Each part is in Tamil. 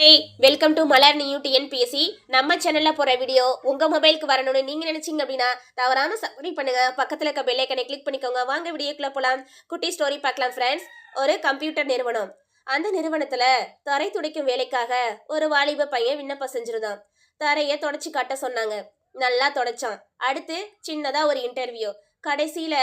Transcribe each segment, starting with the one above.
Hey welcome to Malar new TNPSC நம்ம சேனலில் போகிற வீடியோ உங்கள் மொபைலுக்கு வரணும்னு நீங்கள் நினச்சிங்க அப்படின்னா தவறாம சப்ஸ்கிரைப் பண்ணுங்கள் பக்கத்தில் இருக்க பெல்லைக்கனை கிளிக் பண்ணிக்கோங்க. வாங்க வீடியோக்குள்ளே போகலாம் குட்டி ஸ்டோரி பார்க்கலாம் ஃப்ரெண்ட்ஸ் ஒரு கம்ப்யூட்டர் நிறுவனம். அந்த நிறுவனத்தில் தரை துடைக்கும் வேலைக்காக ஒரு வாலிப பையன் விண்ணப்பம் செஞ்சிருந்தான். தரையை தொடச்சி காட்ட சொன்னாங்க. நல்லா தொடச்சான். அடுத்து சின்னதாக ஒரு இன்டர்வியூ கடைசியில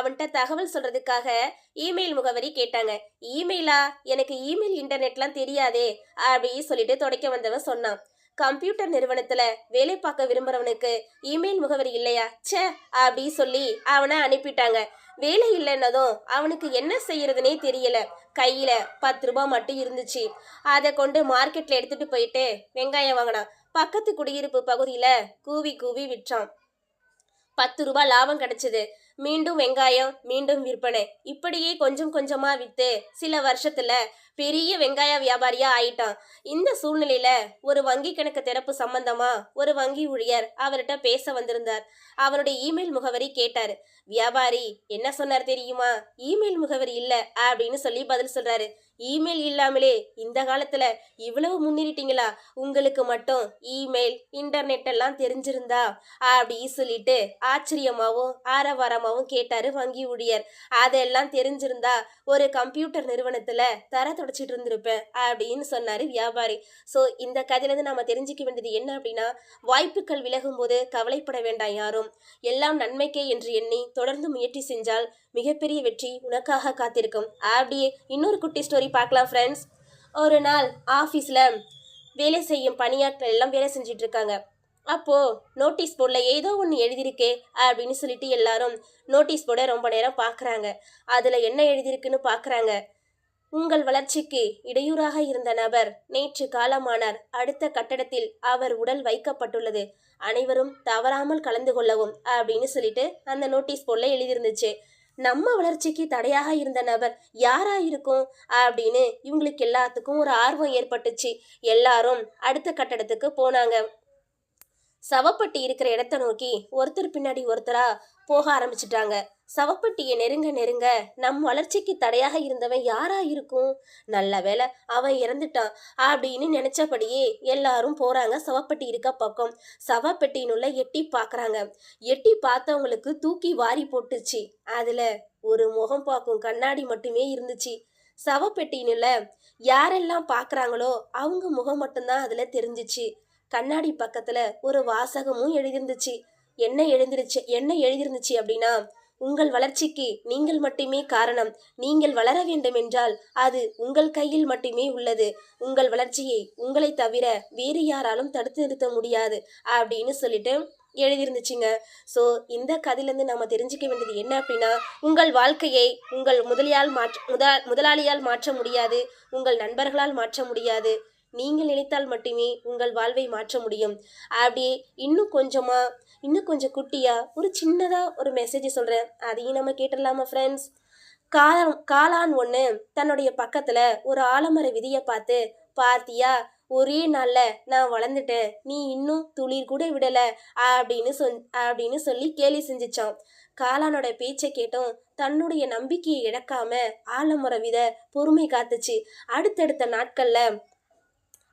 அவன்கிட்ட தகவல் சொல்றதுக்காக இமெயில் முகவரி கேட்டாங்க. இமெயிலா எனக்கு இமெயில் இன்டர்நெட்லாம் தெரியாதே அப்படின்னு சொல்லிட்டு துடைக்க வந்தவன் சொன்னான். கம்ப்யூட்டர் நிறுவனத்துல வேலை பார்க்க விரும்புறவனுக்கு இமெயில் முகவரி இல்லையா? ச்சே அப்படி சொல்லி அவனை அனுப்பிட்டாங்க. வேலை இல்லைன்னதும் அவனுக்கு என்ன செய்யறதுனே தெரியல. கையில பத்து ரூபாய் மட்டும் இருந்துச்சு. அதை கொண்டு மார்க்கெட்ல எடுத்துட்டு போயிட்டு வெங்காயம் வாங்கினான். பக்கத்து குடியிருப்பு பகுதியில கூவி கூவி விற்றான். பத்து ரூபாய் லாபம் கிடைச்சது. மீண்டும் வெங்காயம் மீண்டும் விற்பனை. இப்படியே கொஞ்சம் கொஞ்சமா வித்து சில வருஷத்துல பெரிய வெங்காய வியாபாரியா ஆயிட்டான். இந்த சூழ்நிலையில ஒரு வங்கி கணக்கு திறப்பு சம்பந்தமா ஒரு வங்கி ஊழியர் அவர்கிட்ட பேச வந்திருந்தார். அவருடைய இமெயில் முகவரி கேட்டாரு. வியாபாரி என்ன சொன்னார் தெரியுமா? இமெயில் முகவரி இல்ல அப்படின்னு சொல்லி பதில் சொல்றாரு. இமெயில் இல்லாமலே இந்த காலத்துல இவ்வளவு முன்னேறிட்டீங்களா உங்களுக்கு மட்டும் இமெயில் இன்டர்நெட் எல்லாம் தெரிஞ்சிருந்தா? அப்படி சொல்லிட்டு ஆச்சரியமாவும் ஆரவாரமாவும் கேட்டாரு வங்கி ஊழியர். அதெல்லாம் தெரிஞ்சிருந்தா ஒரு கம்ப்யூட்டர் நிறுவனத்துல தர தொடச்சிட்டு இருந்திருப்பேன் அப்படின்னு சொன்னாரு வியாபாரி. ஸோ இந்த கதையிலேருந்து நாம தெரிஞ்சுக்க வேண்டியது என்ன அப்படின்னா வாய்ப்புகள் விலகும் போது கவலைப்பட வேண்டாம் யாரும். எல்லாம் நன்மைக்கே என்று எண்ணி தொடர்ந்து முயற்சி செஞ்சால் மிகப்பெரிய வெற்றி உனக்காக காத்திருக்கும். அப்படியே இன்னொரு குட்டி ஸ்டோரி பார்க்கலாம் ஃப்ரெண்ட்ஸ் ஒரு நாள் ஆஃபீஸில் வேலை செய்யும் பணியாட்கள் எல்லாம் வேலை செஞ்சுட்டு இருக்காங்க. நோட்டீஸ் போர்டில் ஏதோ ஒன்று எழுதியிருக்கே அப்படின்னு சொல்லிட்டு எல்லாரும் நோட்டீஸ் போர்டை ரொம்ப நேரம் பார்க்குறாங்க. அதில் என்ன எழுதியிருக்குன்னு பார்க்குறாங்க. உங்கள் வளர்ச்சிக்கு இடையூறாக இருந்த நபர் நேற்று காலமானார். அடுத்த கட்டடத்தில் அவர் உடல் வைக்கப்பட்டுள்ளது. அனைவரும் தவறாமல் கலந்து கொள்ளவும் அப்படின்னு சொல்லிட்டு அந்த நோட்டீஸ் போர்டில் எழுதியிருந்துச்சு. நம்ம வளர்ச்சிக்கு தடையாக இருந்த நபர் யாரா இருக்கும் அப்படின்னு இவங்களுக்கு எல்லாத்துக்கும் ஒரு ஆர்வம் ஏற்பட்டுச்சு. எல்லாரும் அடுத்த கட்டடத்துக்கு போனாங்க. சவப்பட்டி இருக்கிற இடத்த நோக்கி ஒருத்தர் பின்னாடி ஒருத்தரா போக ஆரம்பிச்சிட்டாங்க. சவப்பட்டியை நெருங்க நெருங்க நம் வளர்ச்சிக்கு தடையாக இருந்தவன் யாரா இருக்கும்? நல்ல வேளை அவன் இறந்துட்டான் அப்படின்னு நினைச்சபடியே எல்லாரும் போறாங்க சவப்பட்டி இருக்க பக்கம். சவப்பெட்டியினுள்ள எட்டி பாக்குறாங்க. எட்டி பார்த்தவங்களுக்கு தூக்கி வாரி போட்டுச்சு. அதுல ஒரு முகம் பார்க்கும் கண்ணாடி மட்டுமே இருந்துச்சு. சவப்பெட்டியினுள்ள யாரெல்லாம் பார்க்குறாங்களோ அவங்க முகம் மட்டும்தான் அதுல தெரிஞ்சிச்சு. கண்ணாடி பக்கத்துல ஒரு வாசகமும் எழுதிருந்துச்சு. என்ன எழுதிருச்சு என்ன எழுதிருந்துச்சு அப்படின்னா உங்கள் வளர்ச்சிக்கு நீங்கள் மட்டுமே காரணம். நீங்கள் வளர வேண்டும் என்றால் அது உங்கள் கையில் மட்டுமே உள்ளது. உங்கள் வளர்ச்சியை உங்களை தவிர வேறு யாராலும் தடுத்து நிறுத்த முடியாது அப்படின்னு சொல்லிட்டு எழுதியிருந்துச்சுங்க ஸோ இந்த கதையிலேருந்து நம்ம தெரிஞ்சுக்க வேண்டியது என்ன அப்படின்னா உங்கள் வாழ்க்கையை உங்கள் முதலியால் மாற்ற முதலா முதலாளியால் மாற்ற முடியாது. உங்கள் நண்பர்களால் மாற்ற முடியாது. நீங்கள் நினைத்தால் மட்டுமே உங்கள் வாழ்வை மாற்ற முடியும். அப்படியே இன்னும் கொஞ்சமாக இன்னும் கொஞ்சம் குட்டியாக ஒரு சின்னதாக ஒரு மெசேஜ் சொல்கிறேன் அதையும் நம்ம கேட்டுடலாமா ஃப்ரெண்ட்ஸ் காலம் காளான் ஒன்று தன்னுடைய பக்கத்தில் ஒரு ஆலமர விதியை பார்த்து பார்த்தியா ஒரே நாளில் நான் வளர்ந்துட்டேன். நீ இன்னும் துளிர் கூட விடலை. அப்படின்னு சொல் அப்படின்னு சொல்லி கேலி செஞ்சிச்சான் காளானோட பேச்சை கேட்டும் தன்னுடைய நம்பிக்கையை இழக்காம ஆலமர வித பொறுமை காத்துச்சு. அடுத்தடுத்த நாட்களில்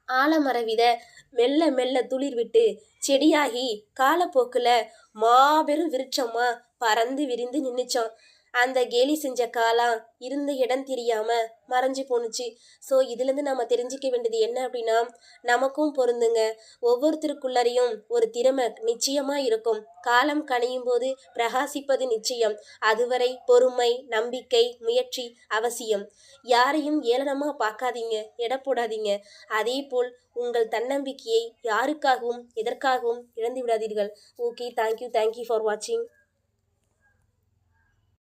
ஆலமர வித மெல்ல மெல்ல துளிர் விட்டு செடியாகி காலப்போக்கில் மாபெரும் விருட்சமாக பறந்து விரிந்து நின்றுச்சோம் அந்த கேலி செஞ்ச காலம் இருந்த இடம் தெரியாம மறைஞ்சு போணுச்சு. ஸோ இதுலேருந்து நம்ம தெரிஞ்சுக்க வேண்டியது என்ன அப்படின்னா நமக்கும் பொருந்துங்க. ஒவ்வொருத்தருக்குள்ளரையும் ஒரு திறமை நிச்சயமா இருக்கும். காலம் கணியும் போது பிரகாசிப்பது நிச்சயம். அதுவரை பொறுமை நம்பிக்கை முயற்சி அவசியம். யாரையும் ஏளனமா பார்க்காதீங்க எடை போடாதீங்க. அதே போல் உங்கள் தன்னம்பிக்கையை யாருக்காகவும் எதற்காகவும் இழந்து விடாதீர்கள். ஓகே தேங்க்யூ தேங்க்யூ ஃபார் வாட்சிங்